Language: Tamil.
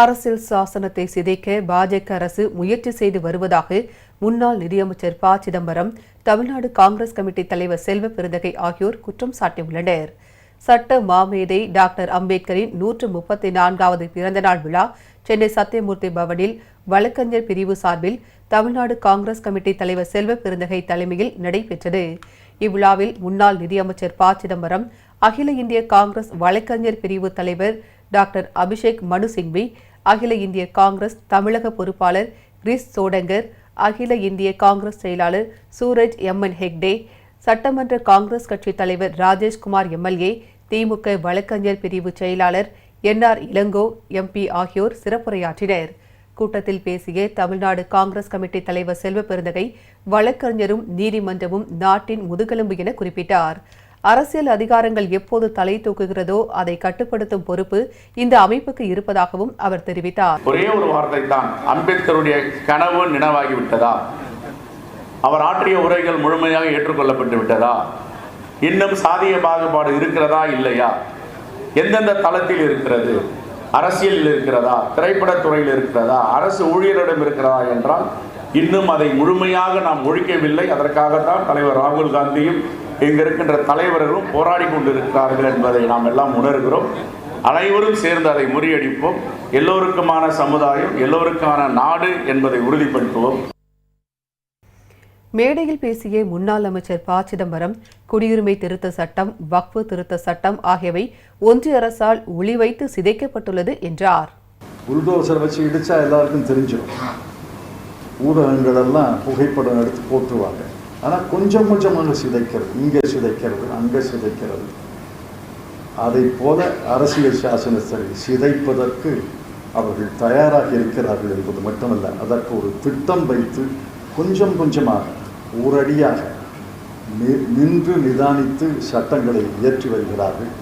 அரசியல் சாசனத்தை சிதைக்க பாஜக அரசு முயற்சி செய்து வருவதாக முன்னாள் நிதியமைச்சர் ப. சிதம்பரம் தமிழ்நாடு காங்கிரஸ் கமிட்டி தலைவர் செல்வ பெருந்தகை ஆகியோர் குற்றம் சாட்டியுள்ளனர். சட்ட மாமேதை டாக்டர் அம்பேத்கரின் நூற்று முப்பத்தி நான்காவது பிறந்தநாள் விழா சென்னை சத்தியமூர்த்தி பவனில் வழக்கறிஞர் பிரிவு சார்பில் தமிழ்நாடு காங்கிரஸ் கமிட்டி தலைவர் செல்வ பெருந்தகை தலைமையில் நடைபெற்றது. இவ்விழாவில் முன்னாள் நிதியமைச்சர் ப. சிதம்பரம் அகில இந்திய காங்கிரஸ் வழக்கறிஞர் பிரிவு தலைவர் டாக்டர் அபிஷேக் மனு சிங்வி அகில இந்திய காங்கிரஸ் தமிழக பொறுப்பாளர் கிரிஸ் சோடங்கர் அகில இந்திய காங்கிரஸ் செயலாளர் சூரஜ் எம்என் ஹெக்டே சட்டமன்ற காங்கிரஸ் கட்சி தலைவர் ராஜேஷ்குமார் எம்எல்ஏ திமுக வழக்கறிஞர் பிரிவு செயலாளர் என்ஆர் இளங்கோ எம்பி ஆகியோர் சிறப்புரையாற்றினர். கூட்டத்தில் பேசிய தமிழ்நாடு காங்கிரஸ் கமிட்டி தலைவர் செல்வ பெருந்தகை வழக்கறிஞரும் நீதிமன்றமும் நாட்டின் முதுகெலும்பு என குறிப்பிட்டார். அரசியல் அதிகாரங்கள் எப்போது தலை தூக்குகிறதோ அதை கட்டுப்படுத்தும் பொறுப்பு இந்த அமைப்புக்கு இருப்பதாகவும் அவர் தெரிவித்தார். ஒரே ஒரு வார்த்தை தான் அம்பேத்கருடைய கனவு நினைவாகிவிட்டதா? அவர் ஆற்றிய உரைகள் முழுமையாக ஏற்றுக்கொள்ளப்பட்டு விட்டதா? இன்னும் சாதிய பாகுபாடு இருக்கிறதா இல்லையா? எந்தெந்த தளத்தில் இருக்கிறது? அரசியலில் இருக்கிறதா? திரைப்படத்துறையில் இருக்கிறதா? அரசு ஊழியரிடம் இருக்கிறதா என்றால் இன்னும் அதை முழுமையாக நாம் ஒழிக்கவில்லை. அதற்காகத்தான் தலைவர் ராகுல் காந்தியும் இங்கு இருக்கின்ற தலைவர்களும் போராடி கொண்டிருக்கிறார்கள் என்பதை நாம் எல்லாம் உணர்கிறோம். அனைவரும் சேர்ந்து அதை முறியடிப்போம். எல்லோருக்குமான சமுதாயம் எல்லோருக்கான நாடு என்பதை உறுதிப்படுத்துவோம். மேடையில் பேசிய முன்னாள் அமைச்சர் ப. சிதம்பரம் குடியுரிமை திருத்த சட்டம் வக்ஃபு திருத்த சட்டம் ஆகியவை ஒன்றிய அரசால் ஒளிவைத்து சிதைக்கப்பட்டுள்ளது என்றார். புல்டோசர் வச்சு இடிச்சா எல்லாருக்கும் தெரிஞ்சிடும் ஊடகங்கள் எல்லாம் புகைப்படம் எடுத்து போட்டுருவாங்க. ஆனால் கொஞ்சம் கொஞ்சமாக சிதைக்கிறது இங்கே சிதைக்கிறது அங்கே சிதைக்கிறது. அதை போல அரசியல் சாசனத்தை சிதைப்பதற்கு அவர்கள் தயாராக இருக்கிறார்கள் என்பது மட்டுமல்ல அதற்கு ஒரு திட்டம் வைத்து கொஞ்சம் கொஞ்சமாக ஓரடியாக நி- நின்று நிதானித்து சட்டங்களை இயற்றி வருகிறார்கள்.